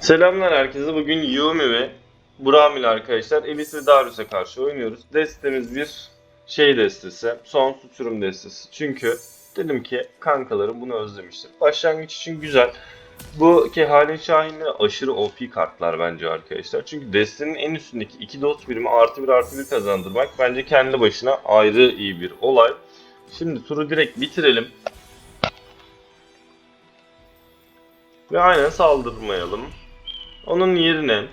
Selamlar herkese. Bugün Yumi ve Buram ile arkadaşlar Elis ve Darius'a karşı oynuyoruz. Destemiz bir şey destesi. Son uçurum destesi. Çünkü dedim ki kankalarım bunu özlemiştir. Başlangıç için güzel. Bu Kehalin Şahin'le aşırı OP kartlar bence arkadaşlar. Çünkü destenin en üstündeki iki dost birimi artı bir artı bir kazandırmak bence kendi başına ayrı iyi bir olay. Şimdi turu direkt bitirelim. Ve aynen saldırmayalım. Onun yerine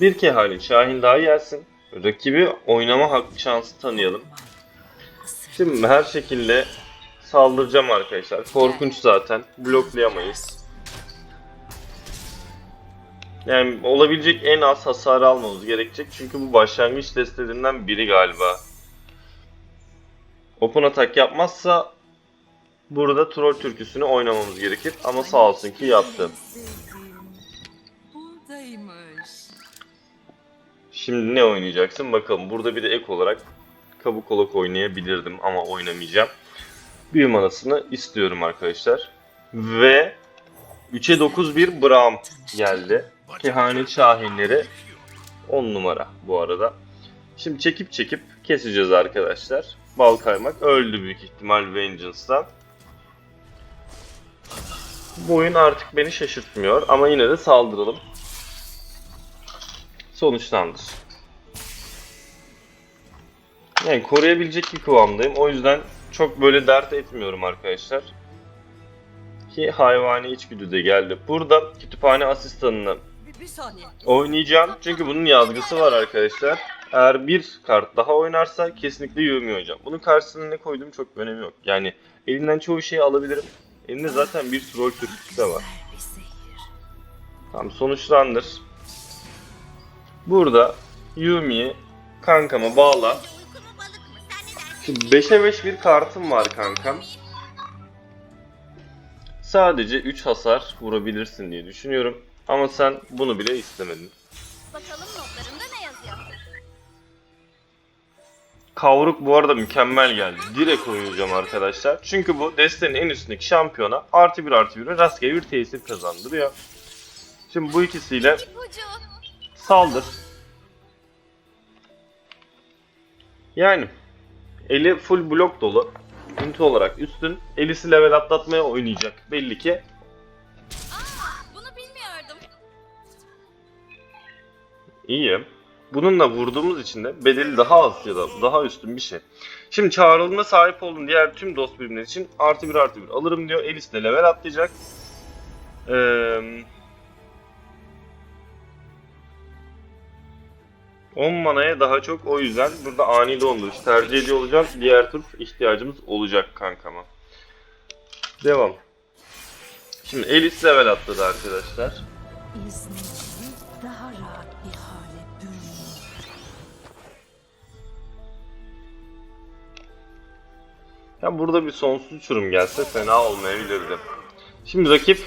bir kehali Şahin daha gelsin. Rakibi oynama hakkı şansı tanıyalım. Şimdi her şekilde saldıracağım arkadaşlar. Korkunç zaten. Bloklayamayız. Yani olabilecek en az hasar almamız gerekecek. Çünkü bu başlangıç testlerinden biri galiba. Open atak yapmazsa burada troll türküsünü oynamamız gerekir. Ama sağ olsun ki yaptı. Şimdi ne oynayacaksın bakalım. Burada bir de ek olarak kabuk olak oynayabilirdim ama oynamayacağım. Büyü manasını istiyorum arkadaşlar. Ve 3'e 9 bir Braum geldi. Kehanet Şahinleri 10 numara bu arada. Şimdi çekip çekip keseceğiz arkadaşlar. Bal kaymak öldü büyük ihtimal Vengeance'dan. Bu oyun artık beni şaşırtmıyor ama yine de saldıralım. Sonuçlandır. Yani koruyabilecek bir kıvamdayım. O yüzden çok böyle dert etmiyorum arkadaşlar. Ki hayvani içgüdü de geldi. Burada kütüphane asistanını oynayacağım. Çünkü bunun yazgısı var arkadaşlar. Eğer bir kart daha oynarsa kesinlikle Yumi oynayacağım. Bunun karşısına ne koyduğum çok önemi yok. Yani elinden çoğu şeyi alabilirim. Elinde zaten bir troll türküsü var. Tamam sonuçlandır. Burada Yumi'yi kankama bağla. Şimdi 5'e 5 bir kartım var kankam. Sadece 3 hasar vurabilirsin diye düşünüyorum. Ama sen bunu bile istemedin. Bakalım notlarında ne yazıyor? Kavruk bu arada mükemmel geldi. Direkt oynayacağım arkadaşlar. Çünkü bu destenin en üstündeki şampiyona artı bir artı bir rastgele bir tesir kazandırıyor. Şimdi bu ikisiyle. Saldır. Yani eli full blok dolu. Ünite olarak üstün. Elisi level atlatmaya oynayacak. Belli ki. Bunu bilmiyordum. İyi. Bununla vurduğumuz için de bedeli daha az ya da daha üstün bir şey. Şimdi çağrılma sahip olduğum diğer tüm dost birimler için artı bir artı bir alırım diyor. Elis de level atlayacak. Eee... 10 manaya daha çok o yüzden burada ani donduruş tercih ediyor olacağım. Diğer tur ihtiyacımız olacak kankama. Devam. Şimdi Elis level atladı arkadaşlar. Daha rahat bir hale. Ya burada bir sonsuz uçurum gelse fena olmayabilirdi. Şimdi rakip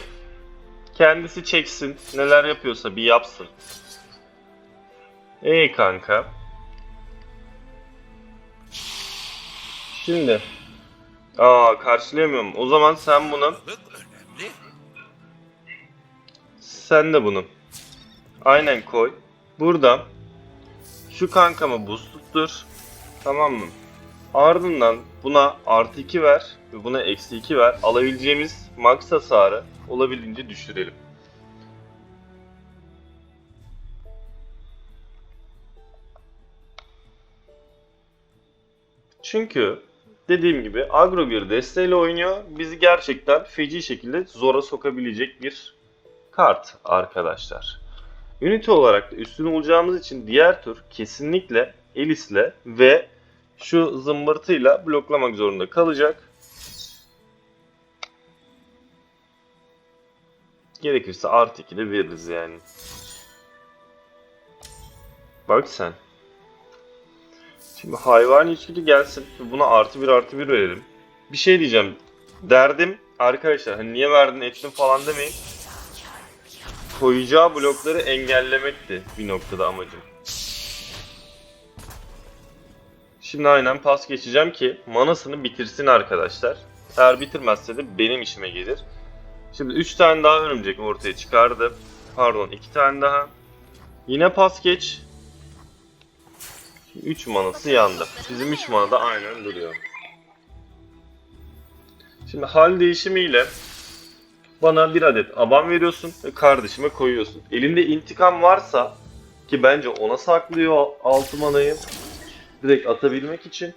kendisi çeksin. Neler yapıyorsa bir yapsın. Ey kanka. Şimdi. Aa karşılayamıyorum. O zaman sen bunu. Sen de bunu. Aynen koy. Burada şu kankama buz. Tamam mı? Ardından buna artı 2 ver ve buna eksi 2 ver. Alabileceğimiz max hasarı olabildiğince düşürelim. Çünkü dediğim gibi agro bir desteğiyle oynuyor. Bizi gerçekten feci şekilde zora sokabilecek bir kart arkadaşlar. Ünite olarak da üstün olacağımız için diğer tur kesinlikle Elis'le ve şu zımbırtıyla bloklamak zorunda kalacak. Gerekirse artı 2 de veririz yani. Bak sen. Şimdi hayvan içgüdü gelsin. Buna artı bir artı bir verelim. Bir şey diyeceğim. Derdim arkadaşlar hani niye verdin ettin falan demeyin. Koyacağı blokları engellemekti bir noktada amacım. Şimdi aynen pas geçeceğim ki manasını bitirsin arkadaşlar. Eğer bitirmezse de benim işime gelir. Şimdi 3 tane daha örümcek ortaya çıkardı. Pardon iki tane daha. Yine pas geç. 3 manası yandı. Bizim 3 mana da aynen duruyor. Şimdi hal değişimiyle bana bir adet aban veriyorsun ve kardeşime koyuyorsun. Elinde intikam varsa ki bence ona saklıyor 6 manayı direkt atabilmek için.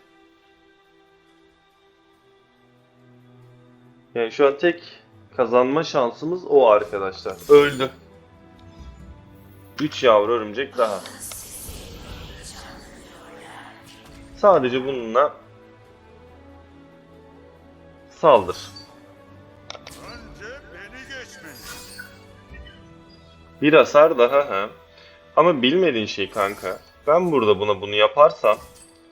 Yani şu an tek kazanma şansımız o arkadaşlar. Öldü. 3 yavru örümcek daha. Sadece bununla saldır. Önce beni geçmeli. Bir hasar daha ha. Ama bilmediğin şey kanka. Ben burada buna bunu yaparsam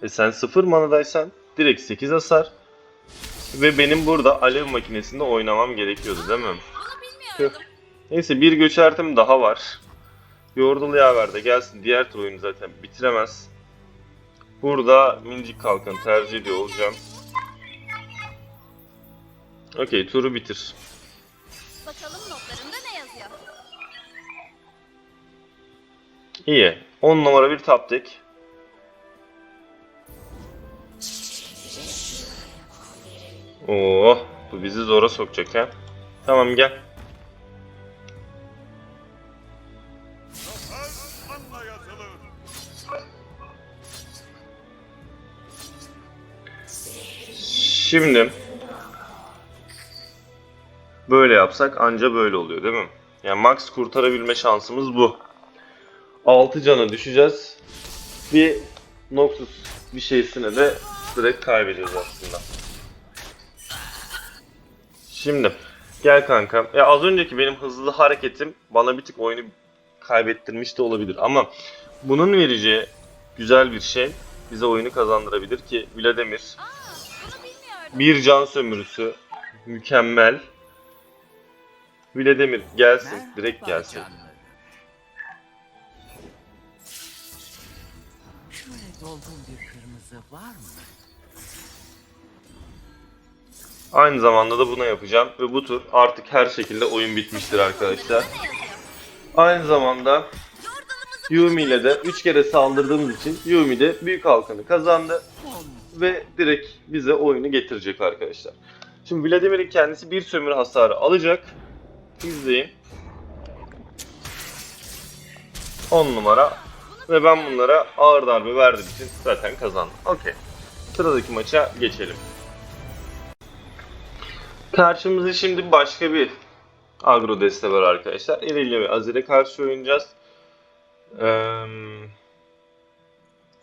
ve sen 0 manadaysan direkt 8 hasar ve benim burada alev makinesinde oynamam gerekiyordu değil mi? Neyse bir göçertim daha var. Yordul yaver de gelsin diğer tur oyunu zaten bitiremez. Burada minicik kalkan tercih ediyor olacağım. Okey turu bitir. Bakalım notlarında ne yazıyor? İyi. 10 numara bir deck. Oo, bu bizi zora sokacak ha. Tamam gel. Şimdi böyle yapsak anca böyle oluyor değil mi? Yani max kurtarabilme şansımız bu. 6 cana düşeceğiz. Bir Noxus bir şeysine de direkt kaybedeceğiz aslında. Şimdi gel kanka. Ya az önceki benim hızlı hareketim bana bir tık oyunu kaybettirmiş de olabilir ama bunun vereceği güzel bir şey bize oyunu kazandırabilir ki Vladimir. Bir can sömürüsü. Mükemmel. Vladimir gelsin. Direkt gelsin. Şöyle dolgun bir kırmızı var mı? Aynı zamanda da buna yapacağım. Ve bu tur artık her şekilde oyun bitmiştir arkadaşlar. Aynı zamanda Yumi ile de 3 kere saldırdığımız için Yumi de büyük halkanı kazandı. Ve direkt bize oyunu getirecek arkadaşlar. Şimdi Vladimir'in kendisi bir sömürü hasarı alacak. İzleyin. 10 numara. Ve ben bunlara ağır darbe verdiğim için zaten kazandım. Okey. Sıradaki maça geçelim. Karşımızda şimdi başka bir agro deste var arkadaşlar. Irelia ve Azir'e karşı oynayacağız. Eee,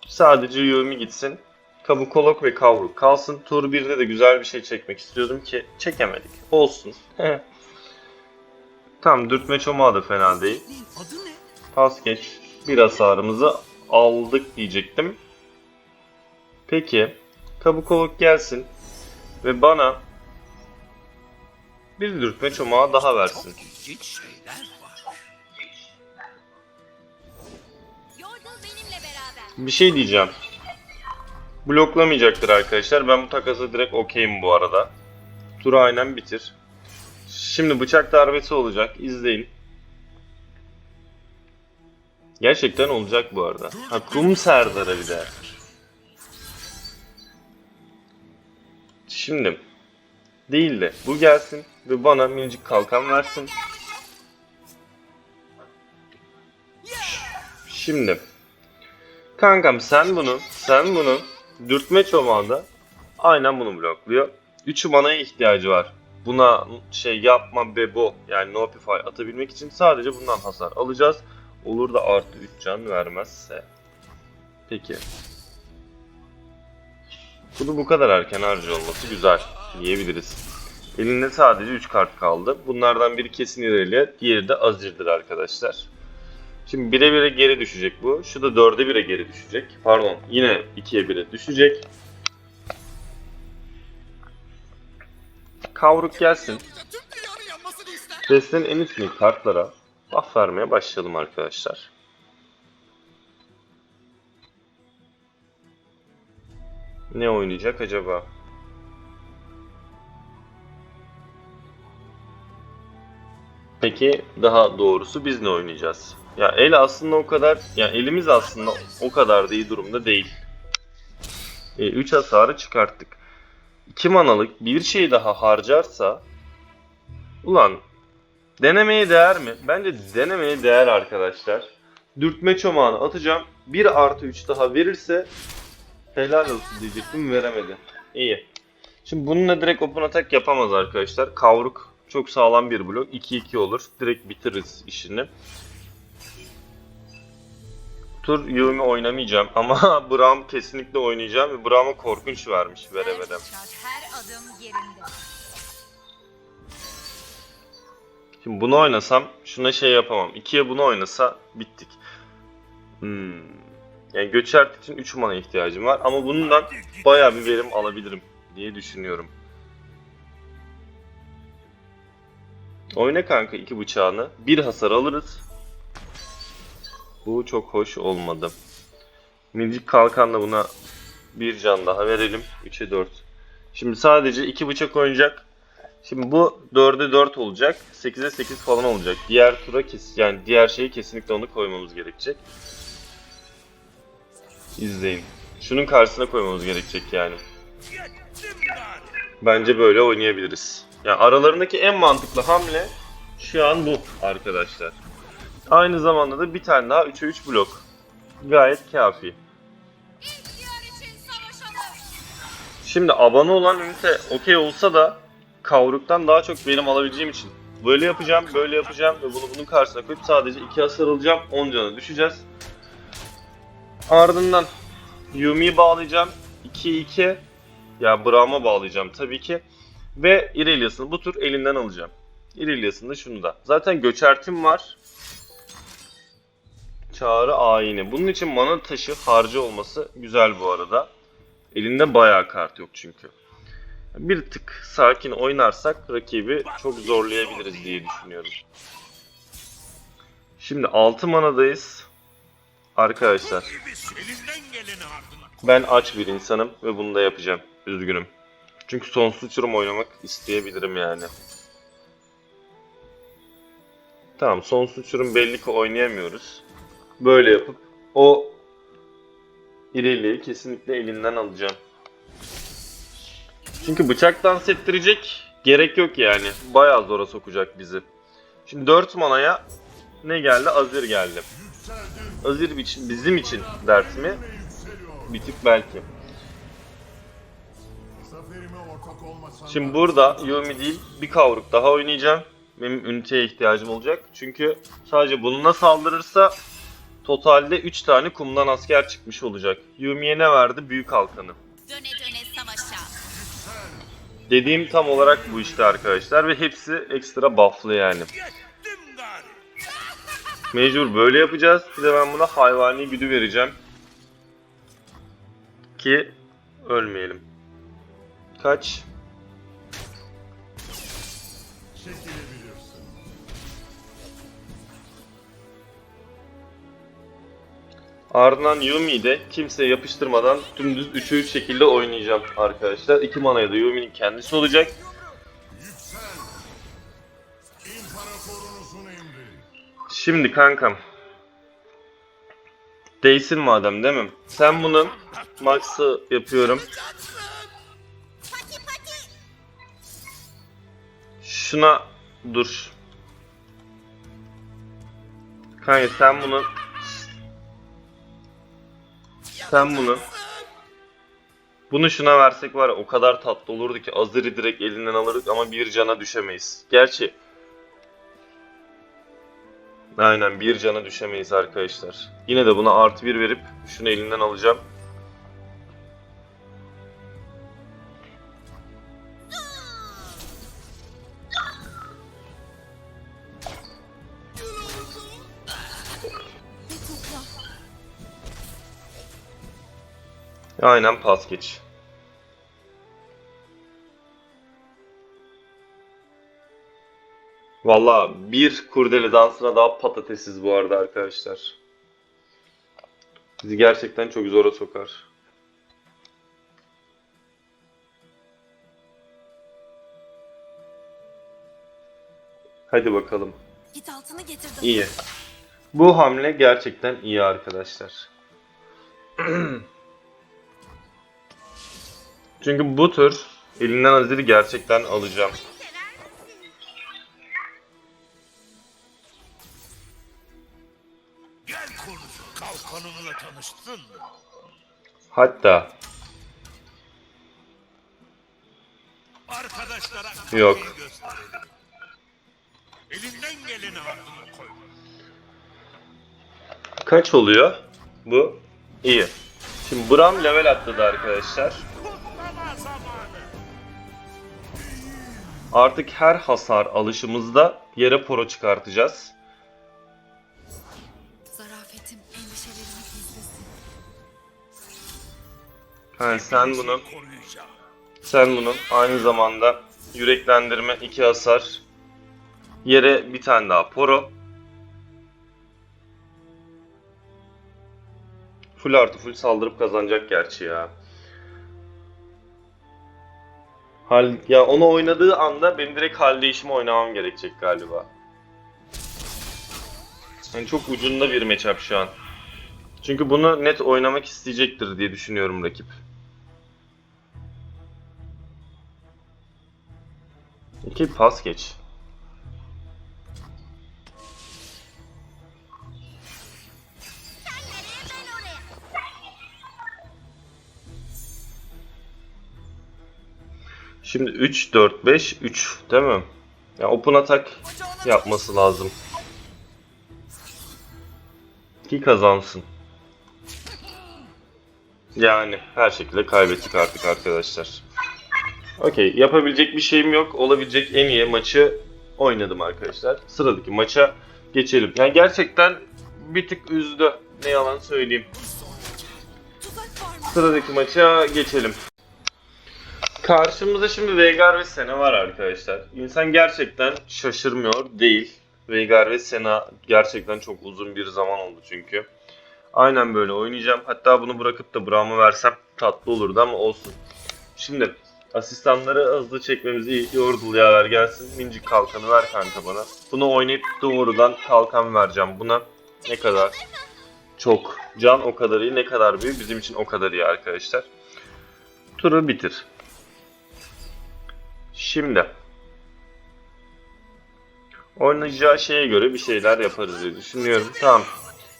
sadece Yumi gitsin. Kabukolok ve Kavruk kalsın. Tur 1'de de güzel bir şey çekmek istiyordum ki çekemedik. Olsun. Tam dürtme çomağı da fena değil. Pas geç. Bir hasarımızı aldık diyecektim. Peki. Kabukolok gelsin. Ve bana bir dürtme çomağı daha versin. Bir şey diyeceğim. Bloklamayacaktır arkadaşlar. Ben bu takasa direkt okeyim bu arada. Turu aynen bitir. Şimdi bıçak darbesi olacak. İzleyin. Gerçekten olacak bu arada. Ha kum Serdar'a bir de. Şimdi değil de bu gelsin ve bana minicik kalkan versin. Şimdi Kankam sen bunu, sen bunu dürtme çomağında aynen bunu blokluyor. 3 manaya ihtiyacı var. Buna şey yapma bebo yani notify atabilmek için sadece bundan hasar alacağız. Olur da artı 3 can vermezse. Peki. Bunu bu kadar erken harcı olması güzel diyebiliriz. Elinde sadece 3 kart kaldı. Bunlardan biri kesin ilerliye, diğeri de Azir'dir arkadaşlar. Şimdi 1'e 1'e geri düşecek bu. Şu da 4'e 1'e geri düşecek. Pardon yine 2'ye 1'e düşecek. Kavruk gelsin. Destenin en üstündeki kartlara buff vermeye başlayalım arkadaşlar. Ne oynayacak acaba? Peki daha doğrusu biz ne oynayacağız? Ya el aslında o kadar, ya elimiz aslında o kadar da iyi durumda değil. 3 hasarı çıkarttık. 2 manalık bir şey daha harcarsa ulan denemeye değer mi? Bence denemeye değer arkadaşlar. Dürtme çomağını atacağım. 1 artı 3 daha verirse helal olsun diyecektim veremedi. İyi. Şimdi bununla direkt open attack yapamaz arkadaşlar. Kavruk çok sağlam bir blok. 2-2 olur. Direkt bitiririz işini. Tur Yumi oynamayacağım ama Braum kesinlikle oynayacağım ve Braum'a korkunç vermiş vere vere. Her adım yerinde. Şimdi bunu oynasam şuna şey yapamam. 2'ye bunu oynasa bittik. Hmm. Yani Göçert için 3 mana ihtiyacım var ama bundan bayağı bir verim alabilirim diye düşünüyorum. Oyna kanka iki bıçağını. Bir hasar alırız. Bu çok hoş olmadı. Minicik kalkanla buna bir can daha verelim. 3'e 4. Şimdi sadece iki bıçak oynayacak. Şimdi bu 4'e 4 olacak. 8'e 8 falan olacak. Diğer tura kes yani diğer şeyi kesinlikle onu koymamız gerekecek. İzleyin. Şunun karşısına koymamız gerekecek yani. Bence böyle oynayabiliriz. Yani aralarındaki en mantıklı hamle şu an bu arkadaşlar. Aynı zamanda da bir tane daha 3'e 3 blok. Gayet kafi. Şimdi abone olan ünite okey olsa da kavruktan daha çok verim alabileceğim için böyle yapacağım, böyle yapacağım ve bunu bunun karşısına koyup sadece iki hasar alacağım, 10 cana düşeceğiz. Ardından Yumi'yi bağlayacağım, 2-2 ya Braum'a bağlayacağım tabii ki ve Irelias'ını bu tur elinden alacağım. Irelias'ın da şunu da. Zaten göçertim var. Çağrı ayini. Bunun için mana taşı harcı olması güzel bu arada. Elinde bayağı kart yok çünkü. Bir tık sakin oynarsak rakibi çok zorlayabiliriz diye düşünüyorum. Şimdi 6 manadayız. Arkadaşlar ben aç bir insanım ve bunu da yapacağım. Üzgünüm. Çünkü sonsuz uçurum oynamak isteyebilirim yani. Tamam sonsuz uçurum belli ki oynayamıyoruz. Böyle yapıp o İrelia'yı kesinlikle elinden alacağım. Çünkü bıçak dans ettirecek gerek yok yani. Bayağı zora sokacak bizi. Şimdi 4 manaya ne geldi? Azir geldi. Azir için, bizim için dert mi? Bir tık belki. Şimdi burada Yumi değil bir kavruk daha oynayacağım. Benim üniteye ihtiyacım olacak. Çünkü sadece bununla saldırırsa totalde 3 tane kumdan asker çıkmış olacak. Yumi'ye ne verdi? Büyük halkanı. Döne döne savaşa. Dediğim tam olarak bu işte arkadaşlar ve hepsi ekstra bufflı yani. Mecbur böyle yapacağız. Bir de ben buna hayvani güdü vereceğim. Ki ölmeyelim. Kaç? Ardından Yumi'yi de kimseye yapıştırmadan dümdüz 3'e 3 şekilde oynayacağım arkadaşlar. 2 manaya da Yumi'nin kendisi olacak. Şimdi kankam. Değsin madem değil mi? Sen bunun max'ı yapıyorum. Şuna dur. Kanka sen bunu sen bunu bunu şuna versek var ya o kadar tatlı olurdu ki Azir'i direkt elinden alırdık ama bir cana düşemeyiz. Gerçi Aynen bir cana düşemeyiz arkadaşlar. Yine de buna artı bir verip şunu elinden alacağım. Aynen pas geç. Valla bir kurdele dansına daha patatesiz bu arada arkadaşlar. Bizi gerçekten çok zora sokar. Hadi bakalım. Git altını getir de. İyi. Bu hamle gerçekten iyi arkadaşlar. Çünkü bu tür elinden Azir'i gerçekten alacağım. Hatta Arkadaşlara Yok. Elinden geleni ardına koyma. kaç oluyor? Bu iyi. Şimdi Bram level atladı arkadaşlar. Artık her hasar alışımızda yere poro çıkartacağız. Zarafetim endişelerimi gizlesin. Sen bunu. Sen bunun aynı zamanda yüreklendirme 2 hasar, yere bir tane daha poro, full artı full saldırıp kazanacak gerçi ya. Hal, ya onu oynadığı anda benim direkt hal değişimi oynamam gerekecek galiba. Yani çok ucunda bir matchup şu an. Çünkü bunu net oynamak isteyecektir diye düşünüyorum rakip. İki pas geç. Şimdi 3 4 5 3 değil mi? Ya open attack yapması lazım. Ki kazansın. Yani her şekilde kaybettik artık arkadaşlar. Okey yapabilecek bir şeyim yok. Olabilecek en iyi maçı oynadım arkadaşlar. Sıradaki maça geçelim. Yani gerçekten bir tık üzdü. Ne yalan söyleyeyim. Sıradaki maça geçelim. Karşımızda şimdi Veigar ve Sena var arkadaşlar. İnsan gerçekten şaşırmıyor değil. Veigar ve Sena gerçekten çok uzun bir zaman oldu çünkü. Aynen böyle oynayacağım. Hatta bunu bırakıp da Braum'u versem tatlı olurdu ama olsun. Şimdi asistanları hızlı çekmemizi iyi. Yordle yaver gelsin. Mincik kalkanı ver kanka bana. Bunu oynayıp doğrudan kalkan vereceğim buna. Ne kadar? Çok. Can o kadar iyi. Ne kadar büyük? Bizim için o kadar iyi arkadaşlar. Turu bitir. Şimdi. Oynayacağı şeye göre bir şeyler yaparız diye düşünüyorum. Tamam.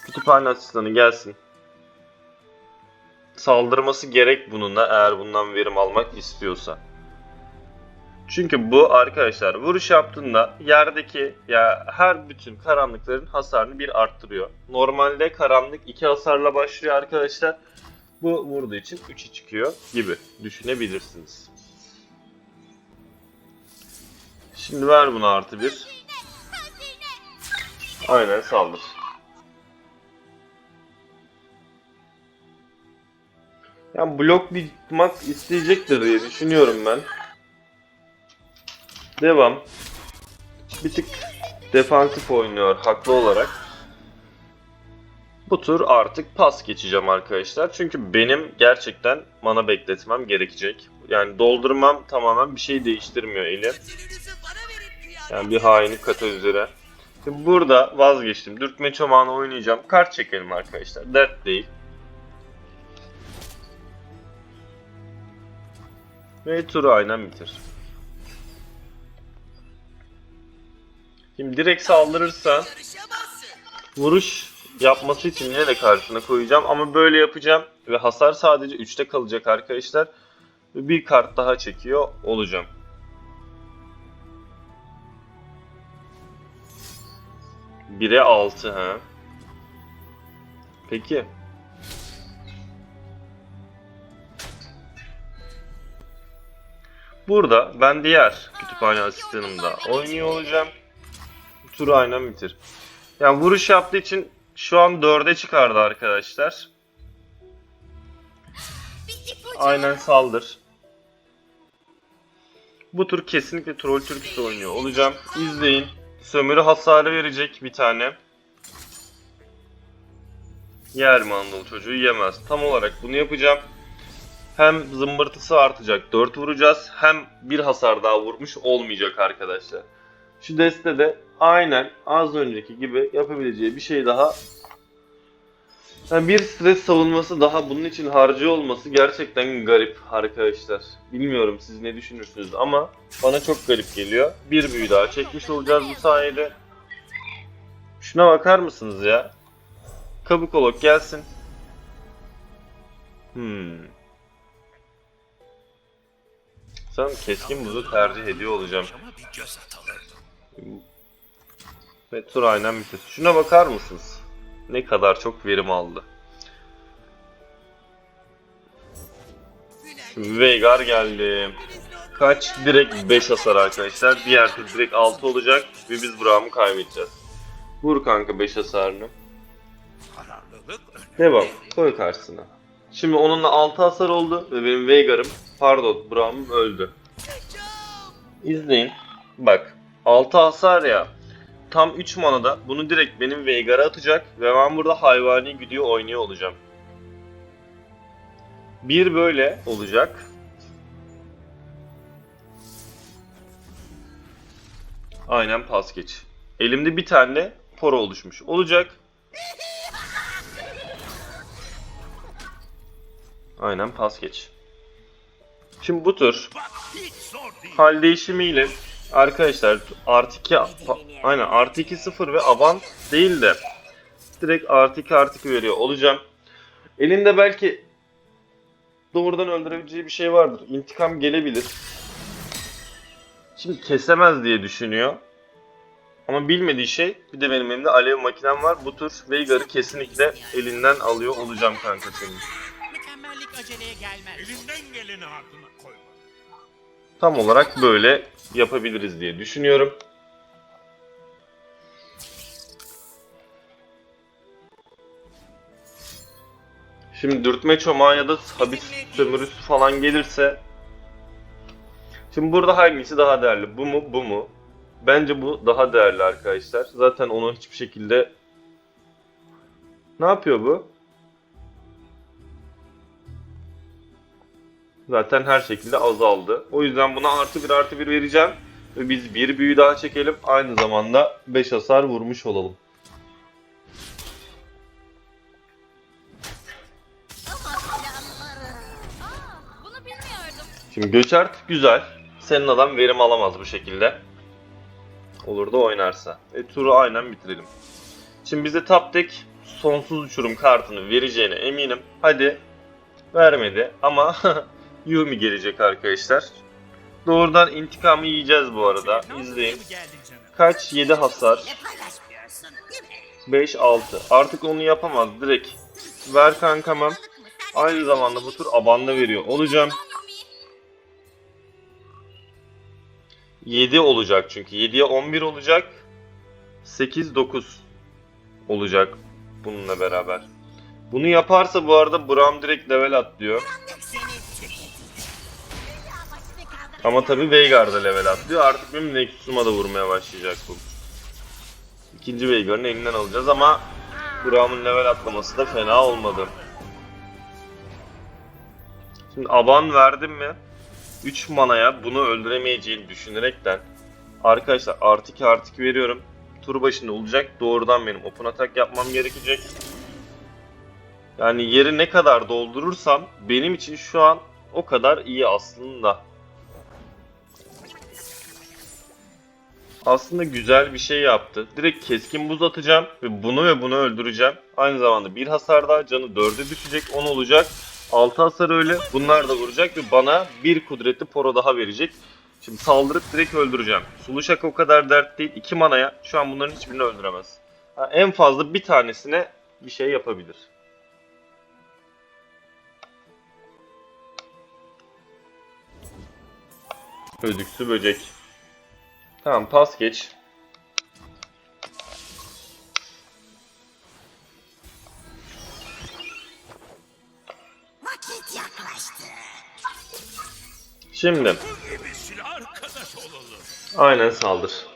Kütüphane asistanı gelsin. Saldırması gerek bununla eğer bundan verim almak istiyorsa. Çünkü bu arkadaşlar vuruş yaptığında yerdeki ya her bütün karanlıkların hasarını bir arttırıyor. Normalde karanlık 2 hasarla başlıyor arkadaşlar. Bu vurduğu için 3'e çıkıyor gibi düşünebilirsiniz. Şimdi ver buna artı bir. Aynen saldır. Yani blok bitmak isteyecektir diye düşünüyorum ben. Devam. Bir tık defansif oynuyor haklı olarak. Bu tur artık pas geçeceğim arkadaşlar. Çünkü benim gerçekten mana bekletmem gerekecek. Yani doldurmam tamamen bir şey değiştirmiyor eli. Yani bir hainlik kata üzere. Şimdi burada vazgeçtim. Dürtme çomağını oynayacağım. Kart çekelim arkadaşlar. Dert değil. Ve turu aynen bitir. Şimdi direkt saldırırsa vuruş yapması için yine de karşısına koyacağım ama böyle yapacağım ve hasar sadece 3'te kalacak arkadaşlar. Bir kart daha çekiyor olacağım. Bire 6 ha. Peki. Burada ben diğer kütüphane asistanımda oynuyor olacağım. Turu aynen bitir. Yani vuruş yaptığı için şu an 4'e çıkardı arkadaşlar. Aynen saldır. Bu tur kesinlikle troll türküsü oynuyor olacağım. İzleyin. Sömürü hasarı verecek bir tane. Yer mi Anadolu çocuğu yemez. Tam olarak bunu yapacağım. Hem zımbırtısı artacak 4 vuracağız hem bir hasar daha vurmuş olmayacak arkadaşlar. Şu deste de aynen az önceki gibi yapabileceği bir şey daha yani bir stres savunması daha bunun için harcı olması gerçekten garip arkadaşlar. Bilmiyorum siz ne düşünürsünüz ama bana çok garip geliyor. Bir büyü daha çekmiş olacağız bu sayede. Şuna bakar mısınız ya? Kabukolog gelsin. Hmm. Sanırım keskin buzu tercih ediyor olacağım. Ve tur aynen bitir. Şuna bakar mısınız? Ne kadar çok verim aldı. Veigar geldi. Kaç? Direkt 5 hasar arkadaşlar. Diğer tur direkt 6 olacak ve biz Braum'u kaybedeceğiz. Vur kanka 5 hasarını. Devam. Koy karşısına. Şimdi onunla 6 hasar oldu ve benim Veigar'ım, pardon Braum'um öldü. İzleyin. Bak 6 hasar ya. Tam 3 manada bunu direkt benim Veigar'a atacak ve ben burada hayvani gidiyor oynuyor olacağım. Bir böyle olacak. Aynen pas geç. Elimde bir tane poro oluşmuş olacak. Aynen pas geç. Şimdi bu tur hal değişimiyle arkadaşlar artı 2 aynen artı 2 0 ve avant değil de direkt artı 2 artı 2 veriyor olacağım. Elinde belki doğrudan öldürebileceği bir şey vardır. İntikam gelebilir. Şimdi kesemez diye düşünüyor. Ama bilmediği şey bir de benim elimde alev makinem var. Bu tur Veigar'ı kesinlikle elinden alıyor olacağım kanka senin. Mükemmellik aceleye gelmez. Elinden geleni ardına koyma. Tam olarak böyle yapabiliriz diye düşünüyorum. Şimdi dürtme çomağı ya da habis sömürüsü falan gelirse Şimdi burada hangisi daha değerli? Bu mu? Bu mu? Bence bu daha değerli arkadaşlar. Zaten onu hiçbir şekilde Ne yapıyor bu? Zaten her şekilde azaldı. O yüzden buna artı bir artı bir vereceğim. Ve biz bir büyü daha çekelim. Aynı zamanda 5 hasar vurmuş olalım. Şimdi Göçert güzel. Senin adam verim alamaz bu şekilde. Olur da oynarsa. Ve turu aynen bitirelim. Şimdi bize top deck sonsuz uçurum kartını vereceğine eminim. Hadi. Vermedi ama Yumi gelecek arkadaşlar. Doğrudan intikamı yiyeceğiz bu arada. İzleyin. Kaç? 7 hasar. Paylaşmıyorsun değil mi? 5 6. Artık onu yapamaz direkt. Ver kankamam. Aynı zamanda bu tur abanda veriyor olacağım. 7 olacak çünkü. 7'ye 11 olacak. 8 9 olacak bununla beraber. Bunu yaparsa bu arada Bram direkt level atlıyor. Ama tabi Veigar da level atlıyor. Artık benim Nexus'uma da vurmaya başlayacak bu. İkinci Veigar'ın elinden alacağız ama Bram'ın level atlaması da fena olmadı. Şimdi Aban verdim mi? 3 manaya bunu öldüremeyeceğini düşünerekten Arkadaşlar artı 2 artı 2 veriyorum. Tur başında olacak. Doğrudan benim open attack yapmam gerekecek. Yani yeri ne kadar doldurursam benim için şu an o kadar iyi aslında. Aslında güzel bir şey yaptı. Direkt keskin buz atacağım ve bunu ve bunu öldüreceğim. Aynı zamanda bir hasar daha canı 4'e düşecek 10 olacak. 6 hasar öyle. Bunlar da vuracak ve bana bir kudretli poro daha verecek. Şimdi saldırıp direkt öldüreceğim. Sulu şaka o kadar dert değil. 2 manaya şu an bunların hiçbirini öldüremez. Ha, en fazla bir tanesine bir şey yapabilir. Ödüksü böcek. Tamam pas geç. Vakit yaklaştı. Şimdi aynen saldır.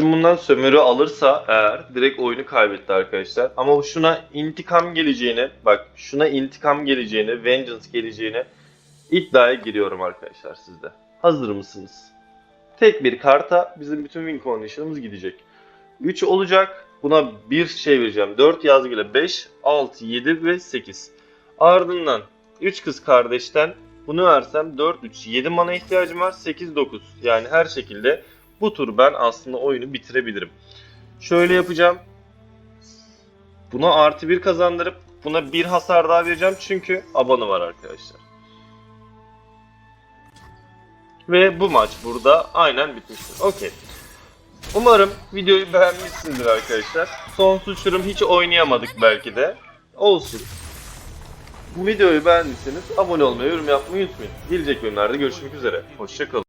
Şimdi bundan sömürü alırsa eğer direkt oyunu kaybetti arkadaşlar. Ama şuna intikam geleceğini, bak şuna intikam geleceğini, vengeance geleceğini İddiaya giriyorum arkadaşlar sizde. Hazır mısınız? Tek bir karta bizim bütün win condition'ımız gidecek. 3 olacak. Buna bir şey vereceğim. 4 yazgıyla 5, 6, 7 ve 8. Ardından 3 kız kardeşten bunu versem 4, 3, 7 mana ihtiyacım var. 8, 9. Yani her şekilde bu tur ben aslında oyunu bitirebilirim. Şöyle yapacağım. Buna artı 1 kazandırıp buna bir hasar daha vereceğim. Çünkü abanı var arkadaşlar. Ve bu maç burada aynen bitmiştir. Okey. Umarım videoyu beğenmişsinizdir arkadaşlar. Sonsuz Şurum hiç oynayamadık belki de. Olsun. Bu videoyu beğendiyseniz abone olmayı, yorum yapmayı unutmayın. Gelecek bölümlerde görüşmek üzere. Hoşçakalın.